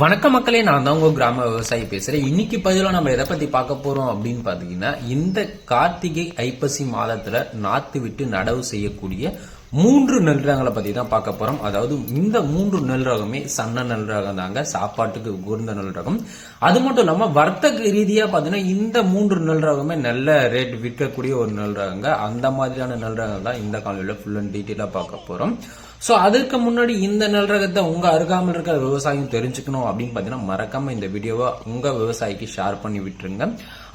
வணக்க மக்களே நான் தான் உங்க கிராம விவசாயி பேசுறேன். இன்னைக்கு பதிலாக நம்ம எதை பத்தி பார்க்க போறோம் அப்படின்னு பாத்தீங்கன்னா இந்த கார்த்திகை ஐப்பசி மாதத்துல நாத்து விட்டு நடவு செய்யக்கூடிய மூன்று நெல் ரகங்களை பத்தி தான் பார்க்க போறோம். அதாவது இந்த மூன்று நெல் ரகமே சன்ன நெல் ரகம் தாங்க சாப்பாட்டுக்கு உகந்த நெல் ரகம் அது மட்டும் இல்லாம வர்த்தக ரீதியா பாத்தீங்கன்னா இந்த மூன்று நெல் ரகமே நல்ல ரேட் விற்கக்கூடிய ஒரு நெல் ரகங்க அந்த மாதிரியான நெல் ரகம் தான் இந்த காலையில ஃபுல் அண்ட் டீட்டெயிலா பார்க்க போறோம். ஸோ அதுக்கு முன்னாடி இந்த நெல் ரகத்தை உங்க அருகாமல் இருக்கிற விவசாயம் தெரிஞ்சுக்கணும் அப்படின்னு பார்த்தீங்கன்னா மறக்காம இந்த வீடியோவை உங்க விவசாயிக்கு ஷேர் பண்ணி விட்டுருங்க.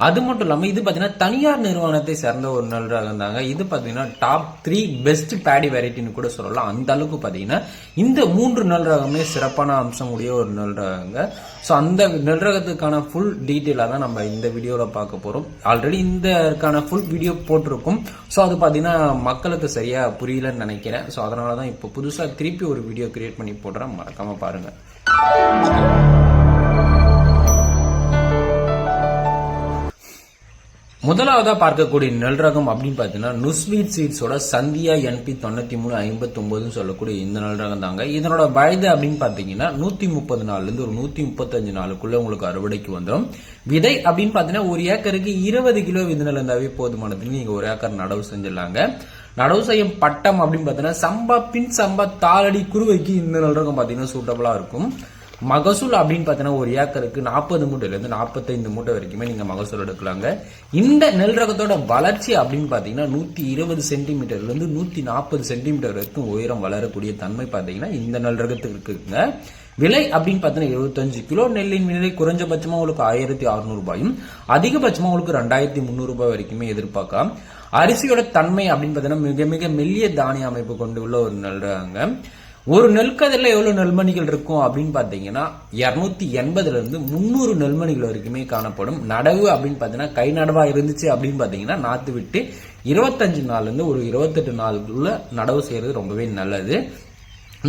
அது மட்டும் இல்லாமல் இது பார்த்தீங்கன்னா தனியார் நிறுவனத்தை சேர்ந்த ஒரு நெல் இருந்தாங்க. தாங்க இது பார்த்தீங்கன்னா டாப் த்ரீ பெஸ்ட் பேடி வெரைட்டின்னு கூட சொல்லலாம். அந்த அளவுக்கு பார்த்தீங்கன்னா இந்த மூன்று நல் ரகமே சிறப்பான அம்சம் உடைய ஒரு நல் ரகங்க ஸோ அந்த நெல் ரகத்துக்கான ஃபுல் டீட்டெயிலாக தான் நம்ம இந்த வீடியோவில் பார்க்க போகிறோம் ஆல்ரெடி இந்த ஃபுல் வீடியோ போட்டிருக்கும். ஸோ அது பார்த்தீங்கன்னா மக்களுக்கு சரியாக புரியலன்னு நினைக்கிறேன். ஸோ அதனால தான் இப்போ புதுசாக திருப்பி ஒரு வீடியோ கிரியேட் பண்ணி போடுறேன். மறக்காமல் பாருங்கள் முதலாவதா பார்க்கக்கூடிய நெல் ரகம் அப்படின்னு பார்த்தீங்கன்னா நுஸ்வீட் சீட்ஸோட சந்தியா என்பி தொண்ணூத்தி மூணு ஐம்பத்தி ஒன்பதுன்னு சொல்லக்கூடிய இந்த நெல் ரகம் தாங்க. இதனோட வயது அப்படின்னு பார்த்தீங்கன்னா நூத்தி முப்பது நாள்ல இருந்து ஒரு நூத்தி முப்பத்தஞ்சு நாளுக்குள்ள உங்களுக்கு அறுவடைக்கு வந்துடும் விதை அப்படின்னு பார்த்தீங்கன்னா ஒரு ஏக்கருக்கு இருபது கிலோ விதை நெல் இருந்தாவே போதுமானதுன்னு நீங்க ஒரு ஏக்கர் நடவு செஞ்சிடலாங்க. நடவு செய்யும் பட்டம் அப்படின்னு பார்த்தீங்கன்னா சம்பா பின் சம்பா தாளடி குருவைக்கு இந்த நெல் ரகம் பார்த்தீங்கன்னா சூட்டபுளா இருக்கும். மகசூல் அப்படின்னு பார்த்தீங்கன்னா ஒரு ஏக்கருக்கு நாற்பது மூட்டையிலேருந்து நாற்பத்தைந்து மூட்டை வரைக்குமே நீங்கள் மகசூல் எடுக்கலாங்க. இந்த நெல் ரகத்தோட வளர்ச்சி அப்படின்னு பார்த்தீங்கன்னா நூற்றி இருபது சென்டிமீட்டர்லேருந்து நூற்றி நாற்பது சென்டிமீட்டர் வரைக்கும் உயரம் வளரக்கூடிய தன்மை பார்த்தீங்கன்னா இந்த நெல் ரகத்துக்கு இருக்குங்க. விலை அப்படின்னு பார்த்தீங்கன்னா எழுபத்தஞ்சு கிலோ. நெல்லின் விலை குறைஞ்சபட்சமா உங்களுக்கு ஆயிரத்தி அறுநூறு ரூபாயும் அதிகபட்சமா உங்களுக்கு ரெண்டாயிரத்தி முந்நூறு ரூபாய் வரைக்குமே எதிர்பார்க்கலாம். அரிசியோட தன்மை அப்படின்னு பார்த்தீங்கன்னா மிக மிக மெல்லிய தானிய அமைப்பு கொண்டு உள்ள ஒரு நெல் ரகங்க. ஒரு நெல்கதிரில் எவ்வளவு நெல்மணிகள் இருக்கும் அப்படின்னு பாத்தீங்கன்னா இருநூத்தி எண்பதுல இருந்து முந்நூறு நெல்மணிகள் வரைக்குமே காணப்படும். நடவு அப்படின்னு பாத்தீங்கன்னா கை நடவா இருந்துச்சு அப்படின்னு பாத்தீங்கன்னா நாத்து விட்டு இருபத்தஞ்சு நாள்ல இருந்து ஒரு இருபத்தெட்டு நாளுக்குள்ள நடவு செய்யறது ரொம்பவே நல்லது.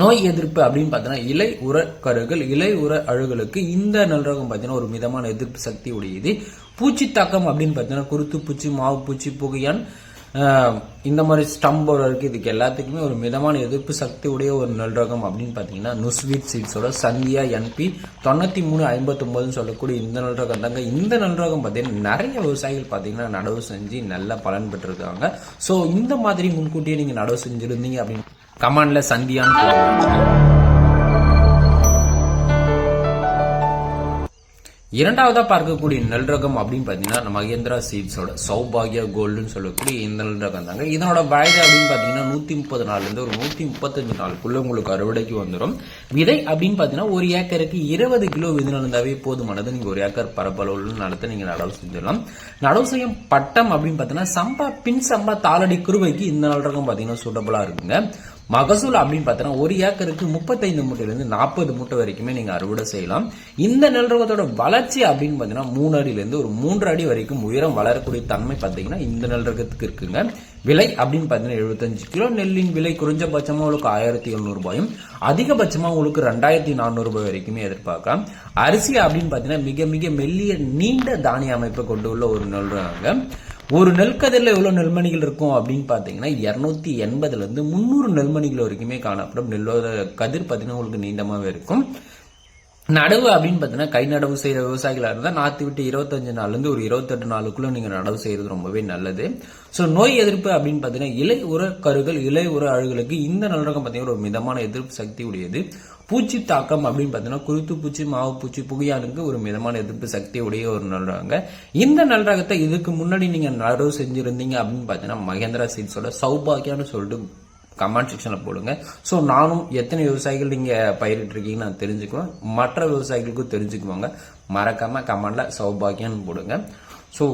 நோய் எதிர்ப்பு அப்படின்னு பார்த்தீங்கன்னா இலை உர கருகள் இலை உர அழுகலுக்கு இந்த நல் ரகம் பார்த்தீங்கன்னா ஒரு மிதமான எதிர்ப்பு சக்தி உடையது. பூச்சி தாக்கம் அப்படின்னு பார்த்தீங்கன்னா குருத்து பூச்சி மாவு பூச்சி புகையான் இந்த மாதிரி ஸ்டம்பர் இருக்கு. இதுக்கு எல்லாத்துக்குமே ஒரு மிதமான எதிர்ப்பு சக்தி உடைய ஒரு நெல் ரகம் அப்படின்னு பார்த்தீங்கன்னா நுஸ்வீட் சீட்ஸோட சந்தியா என்பி தொண்ணூத்தி மூணு ஐம்பத்தொம்போதுன்னு சொல்லக்கூடிய இந்த நெல் ரகம் தாங்க. இந்த நெல் ரகம் பார்த்தீங்கன்னா நிறைய விவசாயிகள் பார்த்தீங்கன்னா நடவு செஞ்சு நல்ல பலன் பெற்றிருக்காங்க. ஸோ இந்த மாதிரி முன்கூட்டியே நீங்கள் நடவு செஞ்சுருந்தீங்க அப்படின்னு கமாண்டில் சந்தியான்னு இரண்டாவதா பார்க்கக்கூடிய நெல் ரகம் அப்படின்னு பாத்தீங்கன்னா மகேந்திரா சீட்ஸோட சௌபாகியா கோல்டுன்னு சொல்லக்கூடிய இந்த நெல் ரகம் தாங்க. இதனோட வயது அப்படின்னு பாத்தீங்கன்னா நூத்தி முப்பது நாள்ல இருந்து ஒரு நூத்தி முப்பத்தஞ்சு நாளுக்குள்ள உங்களுக்கு அறுவடைக்கு வந்துடும் விதை அப்படின்னு பாத்தீங்கன்னா ஒரு ஏக்கருக்கு இருபது கிலோ விதை நடந்தாவே போதுமானது. நீங்க ஒரு ஏக்கர் பரப்பளவுல நடத்த நீங்க நடவு செஞ்சிடலாம். நடவு செய்யும் பட்டம் அப்படின்னு பாத்தீங்கன்னா சம்பா பின் சம்பா தாளடி குருவைக்கு இந்த நெல் ரகம் பாத்தீங்கன்னா சூட்டபிளா இருக்குங்க. மகசூல் அப்படின்னு பார்த்தோன்னா ஒரு ஏக்கருக்கு முப்பத்தைந்து மூட்டையிலிருந்து நாற்பது மூட்டை வரைக்குமே நீங்கள் அறுவடை செய்யலாம். இந்த நெல்ரகத்தோட வளர்ச்சி அப்படின்னு பார்த்தீங்கன்னா மூணு அடியிலேருந்து ஒரு மூன்று அடி வரைக்கும் உயரம் வளரக்கூடிய தன்மை பார்த்தீங்கன்னா இந்த நெல்ரகத்துக்கு இருக்குங்க. விலை அப்படின்னு பார்த்தீங்கன்னா எழுபத்தஞ்சு கிலோ. நெல்லின் விலை குறைஞ்சபட்சமாக உங்களுக்கு ஆயிரத்தி எழுநூறு ரூபாயும் உங்களுக்கு ரெண்டாயிரத்தி நானூறு ரூபாய் வரைக்குமே எதிர்பார்க்கலாம். அரிசி அப்படின்னு பார்த்தீங்கன்னா மிக மிக மெல்லிய நீண்ட தானிய அமைப்பை கொண்டு உள்ள ஒரு நெல் ஒரு நெல்கதிரில் எவ்வளோ நெல்மணிகள் இருக்கும் அப்படின்னு பார்த்தீங்கன்னா இரநூத்தி எண்பதுலேருந்து முந்நூறு நெல்மணிகள் வரைக்குமே காணப்படும். நெல்லோட கதிர் பார்த்தீங்கன்னா உங்களுக்கு நீண்டமாகவே இருக்கும். நடவு அப்படின்னு பார்த்தீங்கன்னா கை நடவு செய்கிற விவசாயிகளாக இருந்தால் நாற்று விட்டு இருபத்தஞ்சு நாள்லேருந்து ஒரு இருபத்தெட்டு நாளுக்குள்ள நீங்கள் நடவு செய்கிறது ரொம்பவே நல்லது. ஸோ நோய் எதிர்ப்பு அப்படின்னு பார்த்தீங்கன்னா இலை உர கருகள் இலை உர அழுகளுக்கு இந்த நல்லரகம் பார்த்தீங்கன்னா ஒரு மிதமான எதிர்ப்பு சக்தி உடையது. பூச்சி தாக்கம் அப்படின்னு பார்த்தீங்கன்னா குருத்து பூச்சி மாவு பூச்சி புகையானுக்கு ஒரு மிதமான எதிர்ப்பு சக்தி உடைய ஒரு நல்றாங்க இந்த நல்ரகத்தை இதுக்கு முன்னாடி நீங்க நடவு செஞ்சிருந்தீங்க அப்படின்னு பார்த்தீங்கன்னா மகேந்திரா சீட்ஸோட சௌபாகியான்னு சொல்லிட்டு கமெண்ட் செக்ஷனில் போடுங்க. ஸோ நானும் எத்தனை விவசாயிகள் நீங்கள் பயிரிட்டு இருக்கீங்க நான் தெரிஞ்சுக்குவேன். மற்ற விவசாயிகளுக்கும் தெரிஞ்சுக்குவாங்க. மறக்காம கமெண்ட்ல சௌபாகியம்னு போடுங்க. ஸோ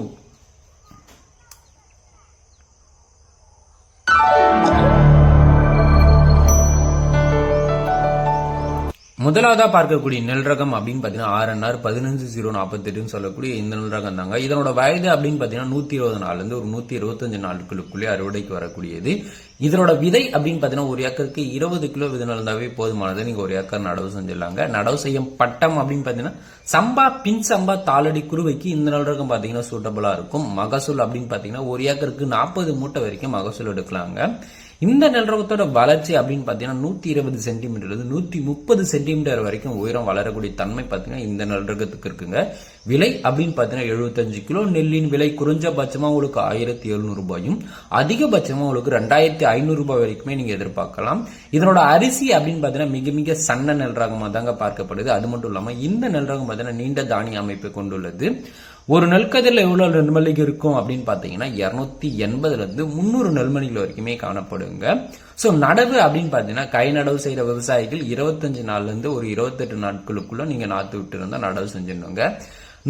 முதலாவதாக பார்க்கக்கூடிய நெல் ரகம் அப்படின்னு பார்த்தீங்கன்னா ஆர்என்ஆர் பதினஞ்சு ஜீரோ நாற்பத்தெட்டுன்னு சொல்லக்கூடிய இந்த நெல் ரகம் தாங்க. இதனோட வயது அப்படின்னு பார்த்தீங்கன்னா நூற்றி இருபது நாள்லேருந்து ஒரு நூற்றி இருபத்தஞ்சு நாட்களுக்குள்ளே அறுவடைக்கு வரக்கூடியது. இதனோட விதை அப்படின்னு பார்த்தீங்கன்னா ஒரு ஏக்கருக்கு இருபது கிலோ விதை நடந்தாவே போதுமானது நீங்கள் ஒரு ஏக்கர் நடவு செஞ்சிடலாங்க. நடவு செய்யும் பட்டம் அப்படின்னு பார்த்தீங்கன்னா சம்பா பின் சம்பா தாளடி குருவைக்கு இந்த நெல் ரகம் பார்த்தீங்கன்னா சூட்டபுளாக இருக்கும். மகசூல் அப்படின்னு பார்த்தீங்கன்னா ஒரு ஏக்கருக்கு நாற்பது மூட்டை வரைக்கும் மகசூல் எடுக்கலாங்க. இந்த நல்ரகத்தோடய வளர்ச்சி அப்படின்னு பார்த்தீங்கன்னா நூத்தி இருபது சென்டிமீட்டர் இருந்து நூத்தி முப்பது சென்டிமீட்டர் வரைக்கும் உயரம் வளரக்கூடிய தன்மை பார்த்தீங்கன்னா இந்த நிலரகத்துக்கு இருக்குங்க. விலை அப்படின்னு பார்த்தீங்கன்னா எழுபத்தஞ்சு கிலோ நெல்லின் விலை குறைஞ்சபட்சமா உங்களுக்கு ஆயிரத்தி எழுநூறு ரூபாயும் அதிகபட்சமா உங்களுக்கு ரெண்டாயிரத்தி ஐநூறு ரூபாய் வரைக்குமே நீங்க எதிர்பார்க்கலாம். இதனோட அரிசி அப்படின்னு பார்த்தீங்கன்னா மிக மிக சன்ன நெல் தாங்க பார்க்கப்படுது. அது மட்டும் இல்லாமல் இந்த நெல் ரகம் நீண்ட தானிய அமைப்பை கொண்டுள்ளது. ஒரு நெல்கதிரில் எவ்வளோ நெல்மணிகள் இருக்கும் அப்படின்னு பார்த்தீங்கன்னா இரநூத்தி எண்பதுலேருந்து முந்நூறு நெல்மணிகள் வரைக்குமே காணப்படுங்க. ஸோ நடவு அப்படின்னு பார்த்தீங்கன்னா கை நடவு செய்கிற விவசாயிகள் இருபத்தஞ்சு நாள்லேருந்து ஒரு இருபத்தெட்டு நாட்களுக்குள்ளே நீங்கள் நாற்று விட்டு இருந்தால் நடவு செஞ்சிடணுங்க.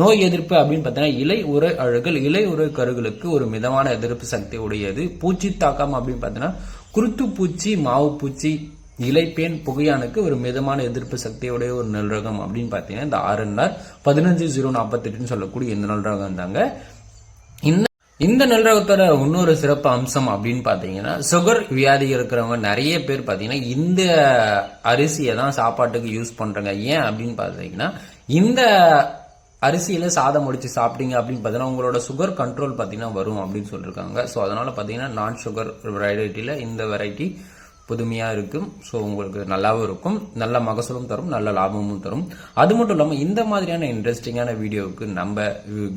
நோய் எதிர்ப்பு அப்படின்னு பார்த்தீங்கன்னா இலை உரை அழுகல் இலை உரை கருகளுக்கு ஒரு மிதமான எதிர்ப்பு சக்தி உடையது. பூச்சி தாக்கம் அப்படின்னு பார்த்தீங்கன்னா குருத்து பூச்சி மாவு பூச்சி இலைப்பேன் புகையானுக்கு ஒரு மிதமான எதிர்ப்பு சக்தியுடைய ஒரு நெல் ரகம் அப்படின்னு பார்த்தீங்கன்னா இந்த ஆர்என்ஆர் பதினஞ்சு ஜீரோ நாற்பத்தெட்டுன்னு சொல்லக்கூடிய இந்த நெல் ரகம் தாங்க. இந்த இந்த நெல் ரகத்தோட இன்னொரு சிறப்பு அம்சம் அப்படின்னு பார்த்தீங்கன்னா சுகர் வியாதி இருக்கிறவங்க நிறைய பேர் பார்த்தீங்கன்னா இந்த அரிசியை தான் சாப்பாட்டுக்கு யூஸ் பண்றாங்க. ஏன் அப்படின்னு பார்த்தீங்கன்னா இந்த அரிசியில சாதம் முடிச்சு சாப்பிட்டீங்க அப்படின்னு பார்த்தீங்கன்னா உங்களோட சுகர் கண்ட்ரோல் பார்த்தீங்கன்னா வரும் அப்படின்னு சொல்லியிருக்காங்க ஸோ அதனால பார்த்தீங்கன்னா நான் சுகர் வெரைட்டியில் இந்த வெரைட்டி புதுமையாக இருக்கும். ஸோ உங்களுக்கு நல்லாவும் இருக்கும். நல்ல மகசூலும் தரும். நல்ல லாபமும் தரும். அது மட்டும் இல்லாமல் இந்த மாதிரியான இன்ட்ரெஸ்டிங்கான வீடியோவுக்கு நம்ம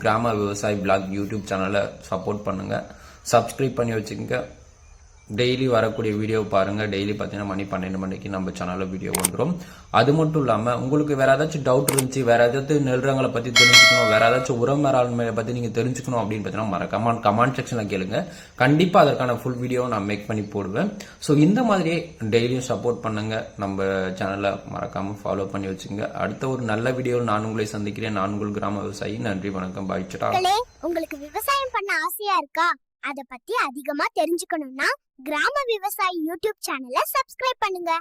கிராம விவசாய பிளாக் யூடியூப் சேனலை சப்போர்ட் பண்ணுங்கள் சப்ஸ்கிரைப் பண்ணி வச்சுக்கோங்க. டெய்லி வரக்கூடிய வீடியோ பாருங்க. டெய்லி பார்த்தீங்கன்னா மணி பன்னெண்டு மணிக்கு நம்ம சேனலில் வீடியோ வந்துடும் அது மட்டும் இல்லாமல் உங்களுக்கு வேற ஏதாச்சும் டவுட் இருந்துச்சு வேற ஏதாச்சும் நெல்றங்களை பற்றி தெரிஞ்சுக்கணும் வேற ஏதாச்சும் உரம் மேலாண்மையை பற்றி நீங்கள் தெரிஞ்சுக்கணும் அப்படின்னு பார்த்தீங்கன்னா மறக்காம கமெண்ட் செக்ஷனில் கேளுங்க. கண்டிப்பாக அதற்கான ஃபுல் வீடியோ நான் மேக் பண்ணி போடுவேன். ஸோ இந்த மாதிரியே டெய்லியும் சப்போர்ட் பண்ணுங்க. நம்ம சேனலை மறக்காம ஃபாலோ பண்ணி வச்சுங்க அடுத்த ஒரு நல்ல வீடியோவில் நான் உங்களை சந்திக்கிறேன். நான் உங்கள் கிராம விவசாயி. நன்றி வணக்கம். பாய்ச்சிட்டா உங்களுக்கு விவசாயம் பண்ண ஆசையா இருக்கா? அத பத்தி அதிகமா தெரிஞ்சுக்கணும்னா கிராம விவசாயி யூடியூப் சேனலை சப்ஸ்கிரைப் பண்ணுங்க.